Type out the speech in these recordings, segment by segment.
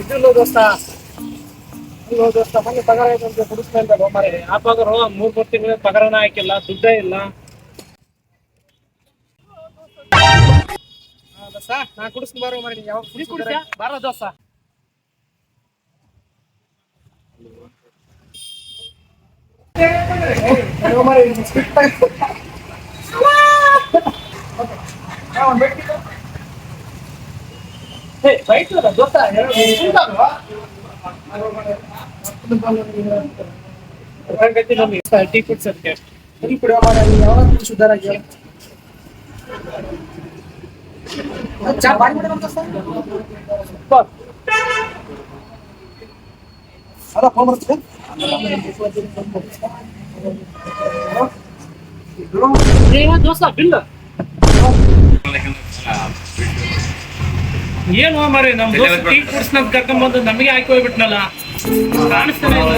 ಇದಿಲ್ಲ ದೋಸ್ತ ಪಗಾರ ಆಯ್ತು ಅಂತ ಕುಡಿಸ್ತಾ ಆ ಪಗಾರ ಮೂರ್ ಮೂರ್ ಪಗಾರನ ಹಾಕಿಲ್ಲ ದುಡ್ಡೇ ಇಲ್ಲ ನಾ ಕುಡಿಸ್ತೀನಿ ಬಾರೋ ಮರೆ ನೀ ಯಾವಾಗ ಕುಡಿಸ್ತೀಯ ಬಾರೋ ದೋಸ್ತ ಇದು ಸ್ಕಿಪ್ ಆಯ್ತು. ಹಾ, ಒಂದ್ ಬೆಟ್ಟಿ ಕೊಡು. ಏ, ಬೈಕ್ ಅಲ್ಲ, ದೋಸ್ತ, ಹೇಳು, ಸ್ಕಿಪ್ ಅಲ್ವಾ? ಹೊರಗಟ್ಟಿ ನಮ್ಗೆ ಟೀ ಕುಡ್ಸೋದಕ್ಕೆ ಟೀ ಕುಡಿಯೋ ಮಾಡ ಯಾವಾಗ ಶುದ್ಧರಾಗಿ ಚಾ ಮಾಡಿ ಮೇಡಮ್ ಸರ್ ಅದ ಫೋನ್ ಬರ್ತದೆ ದೋಸ್ತ ಬಿಲ್ ಏನು ಮರಿ ನಮ್ ದೋಸ್ತ ಟೀ ಕುಡ್ಸ್ನಂತ ಕರ್ಕೊಂಬಂದು ನಮಗೆ ಹಾಕಿ ಹೋಗ್ಬಿಟ್ನಲ್ಲ? ಕಾಣಿಸ್ತಾನೆ ಇಲ್ಲ.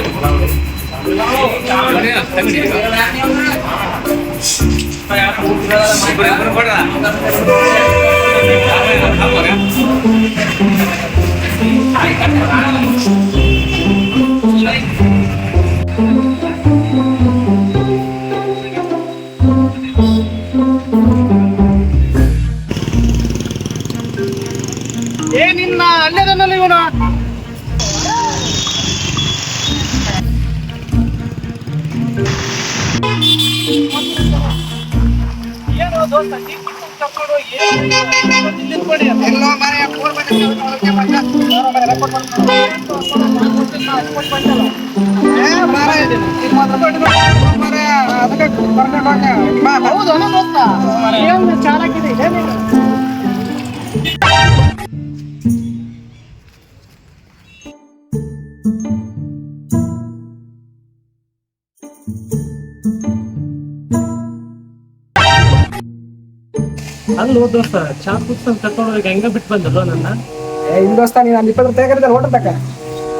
ಏನೋ ದೋಸ್ತ ಟೀ ಕುಡ್ಸ್ಕೊಂಡ್ ಕರ್ಕೊಂಡು ಏನು ಇಲ್ಲಿ ನಿಂತ್ಕೊಳ್ಳಿ. ಎಲ್ಲೋ ಮಾರಾಯ, ಫೋನ್ ಬಂದಿದೆ, ಅವ್ರಿಗೆ ಬಂದ. ಏ ಮಾರಾಯ, ನಿಮ್ಮ ಹತ್ರ ದುಡ್ಡು ಇಲ್ಲ, ಮಾರಾಯ, ಅದಕ್ಕೆ ಕರ್ಕೊಂಡು ಹೋಗ್ಯ. ಬಾ, ಬಾ. ಹೌದು ಅಲ್ಲ ದೋಸ್ತ ಏನು ಚಾಲಾಕಿದೆ ಏನಿಲ್ಲ ಅಲ್ಲ ದೋಸ್ತ ಚಾ ಅಂತ ಕರ್ಕೊಂಡು ಹೋಗಿ ಹೆಂಗ ಬಿಟ್ಟು ಬಂದಲ್ಲ ನನ್ನ? ಏ, ಇಲ್ಲ ದೋಸ್ತ ನೀನು ಅಲ್ಲಿ ಇಪ್ಪತ್ತು ಕರೀತಾರೆ ಹೋಟೆಲ್ ತಕ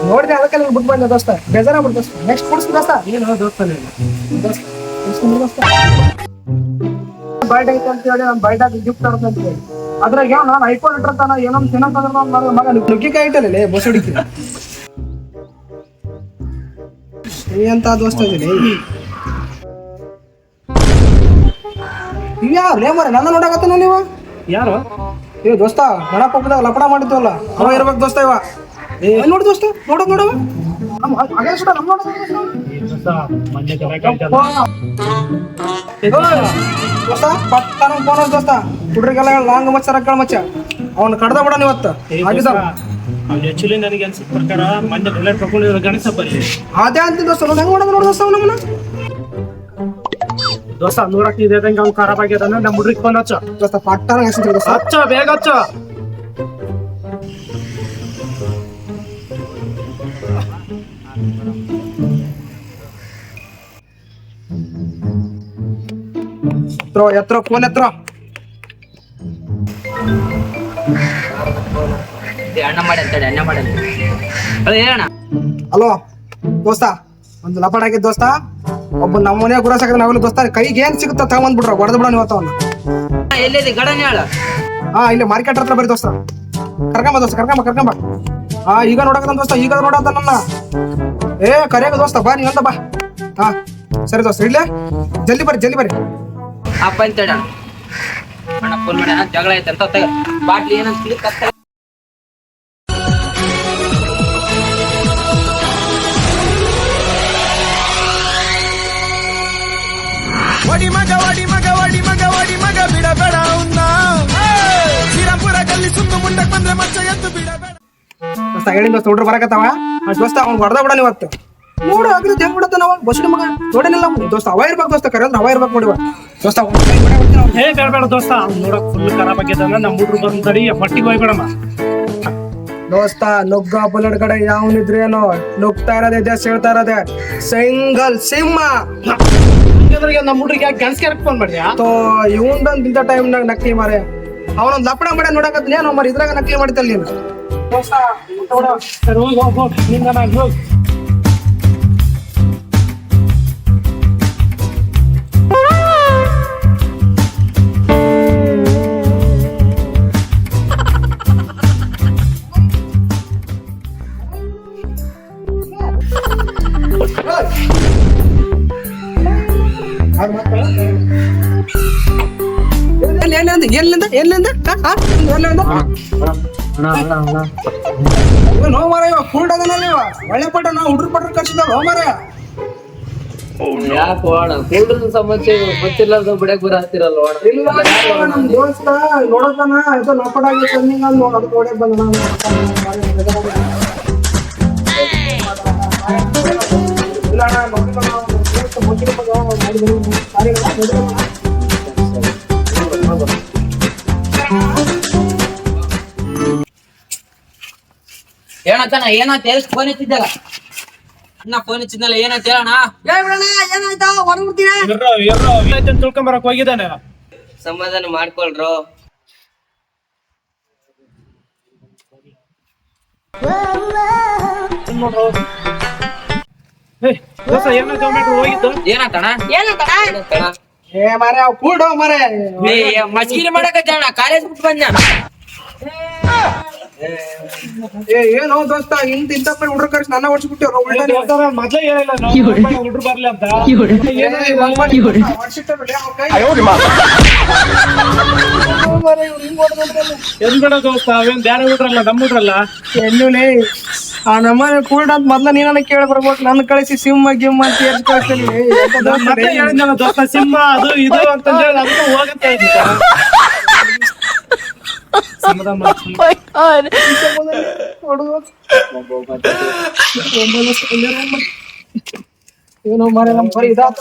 ನೋಡಿದೆ ಅದಕ್ಕೆ ನಾನು ಬಿಟ್ಟು ಬಂದೆ ದೋಸ್ತ. ಬೇಜಾರ ಬಿಡು ದೋಸ್ತ. ನೆಕ್ಸ್ಟ್ ಕೊಡಿಸ್ ದೋಸ್ತ. ಏನು ದೋಸ್ತ ನೀನು. ದೋಸ್ತ ದೋಸ್ತ. ಬರ್ಡೇ ಐತೆ ಅಂತ ಹೇಳಿ ನಾನು ಬರ್ಡೇ ಗಿಫ್ಟ್ ತರೋದಂತ ಅದ್ರಾಗ ಯಾವ ನಾನು ಐಫೋನ್ ಇಟ್ಟಿರ್ತಾನ ಏನೋ ತಿನ್ನಂತಂದ್ರೆ ನಾನು ಮಗ ನುಗ್ಗಿಕಾಯಿ ಇಟ್ಟಲ್ಲ ಬಸ್ ಹುಡುಕಿ ನೀ ಅಂತ ದೋಸ್ತ ಇದೀನಿ? ಇವ್ ಲೇ ಮರ ನನ್ನ ನೋಡಕತ್ತನ ನೀವ? ಯಾರು? ಏ ದೋಸ್ತ ಗಣಪ ಹಬ್ಬದಾಗ ಲಪಡ ಮಾಡಿದ್ವಲ್ಲ? ಅವ ಇರ್ಬೇಕು ದೋಸ್ತ ಇವ. ಏ ನೋಡಿ ದೋಸ್ತ ನೋಡ. ನೋಡವ ನಮ್ಮ ಹಾಗೆ ಸುಡ ನಮ್ಮ ದೋಸ್ತ. ಪಟ್ಟನ ಫೋನ್ ದೋಸ್ತ. ಹುಡ್ರಿಗೆಲ್ಲ ಲಾಂಗ್ ಮಚ್ಚ ರಕ್ಕಳ ಮಚ್ಚ. ಅವ್ನ ಕಡ್ದ ಬಿಡ ಇವತ್ತು. ಆಗಿದ ಅವ್ನು ಆಕ್ಚುಲಿ ನನಗೆ ಅನ್ಸಿದ ಪ್ರಕಾರ ತಗೊಂಡಿರೋ ಗಣೇಶ ಅದೇ ಅಂತ ದೋಸ್ತ ಹೆಂಗ್ ಮಾಡೋದು ನೋಡಿ ದೋಸ್ತ ನಮ್ಮನ್ನ? ದೋಸ್ತ ನೂರಕ್ಕೆ ಇದ್ದಂಗೆ ಅವ್ನು ಖರಾಬ್ ಆಗ್ಯದಾನ ನಮ್ಮ ಹುಡ್ರಿಗೆ ಫೋನ್ ಹಚ್ಚ ದೋಸ್ತ ಪಟ್ಟನ ಹೆಸರು ದೋಸ್ತ ಹಚ್ಚ ಬೇಗ ಹಚ್ಚ ಎತ್ರ ಎತ್ರ ಫೋನ್ ಎತ್ರ ಏ, ಅಣ್ಣ ಮಾಡಿ ಅಂತೇಳಿ ಅಣ್ಣ ಮಾಡಿ ಅಂತ ಅದೇ ಹೇಳಣ್ಣ ಹಲೋ ದೋಸ್ತ ಒಂದು ಲಪಡ ಆಗಿದ್ ದೋಸ್ತ ಒಬ್ಬ ನಮ್ಮ ಮನೆ ಗುರಸಾಕ ನಾವೆಲ್ಲ ದೋಸ್ತ ಕೈಗೆ ಏನ್ ಸಿಗುತ್ತ ತಗೊಂಡ್ಬಿಡ್ರ ಹೊಡೆದ್ ಬಿಡೋಣ ಇವತ್ತು ಅವ್ನ. ಎಲ್ಲಿದೆ? ಗಡನೆ ಹೇಳ ಹಾ ಇಲ್ಲಿ ಮಾರ್ಕೆಟ್ ಹತ್ರ ಬರೀ ದೋಸ್ತ. ಕರ್ಕೊಂಬ ದೋಸ್ತ ಕರ್ಕೊಂಬ ಕರ್ಕೊಂಬ. ಹಾ ಈಗ ನೋಡಕತ್ತ ದೋಸ್ತ ಈಗ ನೋಡತ್ತ ನನ್ನ. ಏ ಕರೆಯಾಗ ದೋಸ್ತ ಬಾ ನೀನಂತ ಬಾ. ಹಾ ಸರಿ ದೋಸ್ತ ಇಡ್ಲೆ? ಜಲ್ದಿ ಬರ್ರಿ ಜಲ್ದಿ ಬರ್ರಿ. ಅಪ್ಪ ಅಂತ ಫೋನ್ ಮಾಡಿ ಜಗಳ ಐತೆ ಅಂತ ಬಾಟ್ಲಿ ಏನಂತ ಬಂದ್ರೆ ಮಚ್ಚ ಎದ್ದು ಬಿಡಬೇಡ ದೋಸ್ತ ಹೇಳಿದ ದೋಸ್ತ ಹುಡ್ರು ಬರಕತ್ತಾವ? ದೋಸ್ತ ಅವ್ನು ಹೊಡೆದ ಬಿಡೋಣ ಇವತ್ತು. ನೋಡು ಅಗ್ರಿ ಹೆಂಗ್ ಬಿಡತ್ತ ನಾವ ಬಸ್ಸಿನ ಮಗ. ನೋಡೇನಿಲ್ಲ. ದೋಸ್ತ ಅವ ಇರ್ಬೇಕು ದೋಸ್ತ ಅಂದ್ರೆ ಅವ ಇರ್ಬೇಕು ನೋಡಿವ ದೋಸ್ತ ಹೇ ಬಿಡ. ಬೇಡ ಬೇಡ ದೋಸ್ತ ಅವ್ನು ನೋಡಕ್ ಫುಲ್ ಖರಾಬ್ ಆಗ್ಯದಾನ ನಮ್ಮ ಹುಡ್ರು ಬಂದು ತಡಿ ಮಟ್ಟಿಗೆ ಹೋಗ್ಬೇಡಮ್ಮ. ದೋಸ್ತ ನುಗ್ಗ ಬುಲೆಟ್ ಕಡೆ ಯಾವನಿದ್ರೇನು ನುಗ್ತಾ ಇರೋದೇ ದೇಶ ಹೇಳ್ತಾ ಇರೋದೇ. ಸಿಂಗಲ್ ಸಿಂಹ. ನಮ್ ನಮ್ಮ ಹುಡ್ರಿಗೆ ಯಾಕೆ ಗಣಸ್ಗೆ ಫೋನ್ ಮಾಡಿದ್ಯಾ ಇವನ್ ಬಂದ ಇಂಥ ಟೈಮ್ನಾಗ ನಕ್ತಿ ಮಾರೆ ಅವನೊಂದ್ ಲಪಡ ಮಾಡ ನೋಡಕತ್ ನೀನು ಮರಿ ಇದ್ರಾಗ ನಕಲಿ ಮಾಡ್ತಲ್ಲ ನೀನು? ಎಲ್ಲಿಂದ? ಎಲ್ಲಿಂದ? ಎಲ್ಲಿಂದ? ಎಲ್ಲಿಂದ? ನೋ ಮರ ಇವ ಫುಲ್ಡ್ ಅದನಲ್ಲ ಇವ. ಒಳ್ಳೆ ಪಟ್ಟ ನಾವು ಹುಡುಗ್ರ ಪಟ್ಟ ಕರ್ಸಿದಾವ ಹೋ ಮರ ಯಾಕೆ ಕೂಡ್ರ ಸಮಸ್ಯೆ ಗೊತ್ತಿಲ್ಲ ಬಿಡಕ್ ಬರ ಹತ್ತಿರಲ್ಲ ಓಣ ಇಲ್ಲ ಇವ ನಮ್ ದೋಸ್ತ? ನೋಡತಾನ ಇದು ಲಪಡಾಗಿ ಸಣ್ಣಿಂಗ ನೋಡ್ ಅದಕ್ಕೆ ಓಡಕ್ ಬಂದ ನಾನು ಏನಂತಾನ? ಏನಂತ ಎಷ್ಟು ಫೋನ್ ಹಚ್ಚಿದ್ದಲ್ಲ ಅಣ್ಣ ಫೋನ್ ಹಚ್ಚಿದ್ದಲ್ಲ ಏನಂತ ಅಂತ ತಿಳ್ಕೊಂಬರಕ್ ಹೋಗಿದ್ದಾನೆ. ಸಮಾಧಾನ ಮಾಡ್ಕೊಳ್ರು. ಏನಂತಣ ಏನಂತಣ ಏ ಮಾರೆ ಮಸ್ಕಿರಿ ಕಾಲೇಜ್ ಬಿಟ್ಟು ಬಂದ ಏ ಏನೋ ದೋಸ್ತ ಇಂತ ಇಂತ ಪೈ ಹುಡುಗ್ರ ಕರ್ಸಿ ನನ್ನ. ದೋಸ್ತ ಮೊದ್ಲೇ ಹೇಳಿಲ್ಲ ಹುಡ್ರು ಬರ್ಲಿ ಅಂತ. ಹಿಂಗ್ ಬಿಡ ದೋಸ್ತ ಅವೇನ್ ಬೇರೆ ಹುಡ್ರಲ್ಲ ನಮ್ಮ ಹುಡ್ರಲ್ಲ? ಎಲ್ಲೂಲೇ ಆ ನಮ್ಮನೆ ಕೂಡ ಅಂತ ಮೊದ್ಲ ನೀನ ಕೇಳಿ ಬರ್ಬೇಕು. ನನ್ನ ಕಳಿಸಿ ಸಿಂಹ ಗಿಮ್ಮ ಅಂತ ಏರ್ಸ್ ಕಳಿಸ್ತೀನಿ. ದೋಸ್ತ ಸಿಂಹ ಅದು ಇದು ಅಂತ ಹೇಳಿ ಹೋಗುತ್ತೆ ಹೋಗಂತ ಇದ್ದ ಸಮಾಧಾನ ಮಾಡ್ಕೊಂಡು ಏನೋ ಮಾರೆ ನಮ್ ಬರೀ ಇದಾತ